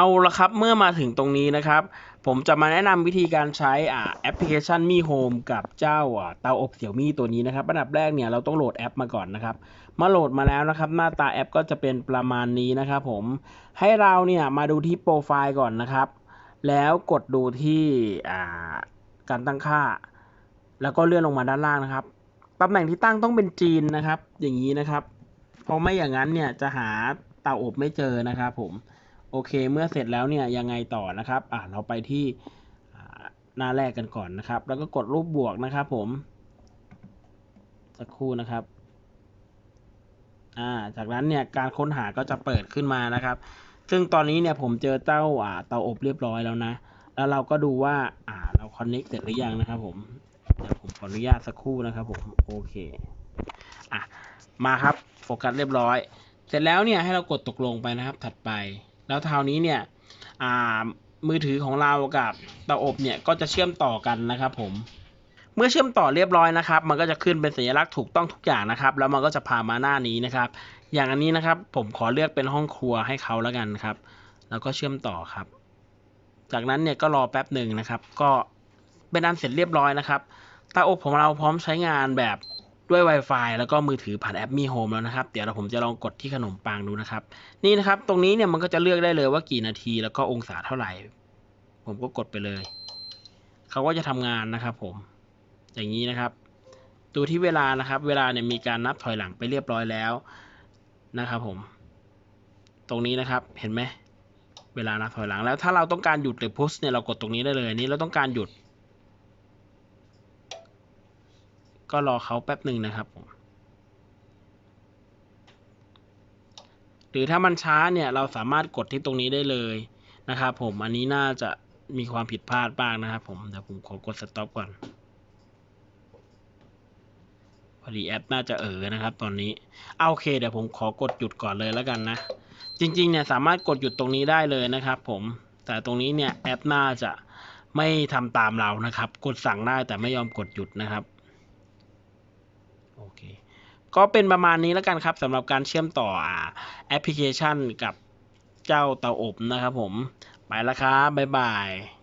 เอาละครับ เมื่อมาถึงตรงนี้นะครับ ผมจะมาแนะนำวิธีการใช้อ่าแอปพลิเคชันมีโฮมกับเจ้าอ่าเตาอบเสี่ยวมี่ตัวนี้นะครับอันดับแรกเนี่ยเราต้องโหลดแอปมาก่อนนะครับมื่อโหลดมาแล้วนะครับ หน้าตาแอปก็จะเป็นประมาณนี้นะครับผมให้เราเนี่ยมาดูที่โปรไฟล์ก่อนนะครับ แล้วกดดูที่อ่าการตั้งค่า แล้วก็เลื่อนลงมาด้านล่างนะครับตำแหน่งที่ตั้งต้องเป็นจีนนะครับ อย่างนี้นะครับเพราะไม่อย่างนั้นเนี่ยจะหาเตาอบไม่เจอนะครับผม โอเค เมื่อเสร็จแล้วเนี่ยยังไงต่อนะครับ อ่าเราไปที่หน้าแรกกันก่อนนะครับ แล้วก็กดรูปบวกนะครับ ผม สักครู่นะครับ อ่า จากนั้นเนี่ยการค้นหาก็จะเปิดขึ้นมานะครับ ซึ่งตอนนี้เนี่ยผมเจอเต้าอ่าเตาอบเรียบร้อยแล้วนะ แล้วเราก็ดูว่า อ่า เราคอนเน็กเสร็จหรือยังนะครับผมเดี๋ยวผมขออนุญาตสักครู่นะครับ ผม โอเค อะ มาครับ โฟกัสเรียบร้อย เสร็จแล้วเนี่ยให้เรากดตกลงไปนะครับ ถัดไป แล้วคราวนี้เนี่ยอ่ามือถือของเรากับเตาอบเนี่ยก็จะเชื่อมต่อกันนะครับผม เมื่อเชื่อมต่อเรียบร้อยนะครับ มันก็จะขึ้นเป็นสัญลักษณ์ถูกต้องทุกอย่างนะครับ แล้วมันก็จะพามาหน้านี้นะครับ อย่างอันนี้นะครับ ผมขอเลือกเป็นห้องครัวให้เขาแล้วกันครับ แล้วก็เชื่อมต่อครับ จากนั้นเนี่ยก็รอแป๊บหนึ่งนะครับ ก็เป็นอันเสร็จเรียบร้อยนะครับเตาอบของเราพร้อมใช้งานแบบ ด้วย Wi-Fi แล้วก็มือถือผ่านแอปมีโฮมแล้วนะครับ เดี๋ยวเราผมจะลองกดที่ขนมปังดูนะครับ นี่นะครับ ตรงนี้เนี่ยมันก็จะเลือกได้เลยว่ากี่นาทีแล้วก็องศาเท่าไหร่ ผมก็กดไปเลย เขาก็จะทำงานนะครับ ผม อย่างนี้นะครับ ดูที่เวลานะครับ เวลาเนี่ยมีการนับถอยหลังไปเรียบร้อยแล้วนะครับผม ตรงนี้นะครับ เห็นไหม เวลานับถอยหลังแล้ว ถ้าเราต้องการหยุดหรือพุชเนี่ยเรากดตรงนี้ได้เลยนนี้เราต้องการหยุด ก็รอเขาแป๊บหนึ่งนะครับผมหรือถ้ามันช้าเนี่ยเราสามารถกดที่ตรงนี้ได้เลยนะครับผมอันนี้น่าจะมีความผิดพลาดบ้างนะครับผมเดี๋ยวผมขอกดสต็อปก่อนพอดีแอปน่าจะเออนะครับ ตอนนี้เอาโอเค เดี๋ยวผมขอกดหยุดก่อนเลยแล้วกันนะ จริงๆเนี่ยสามารถกดหยุดตรงนี้ได้เลยนะครับผมแต่ตรงนี้เนี่ยแอปน่าจะไม่ทำตามเรานะครับ กดสั่งได้แต่ไม่ยอมกดหยุดนะครับ โอเค ก็เป็นประมาณนี้แล้วกันครับสำหรับการเชื่อมต่อแอปพลิเคชันกับเจ้าเตาอบนะครับผม ไปแล้วครับ บ๊ายบาย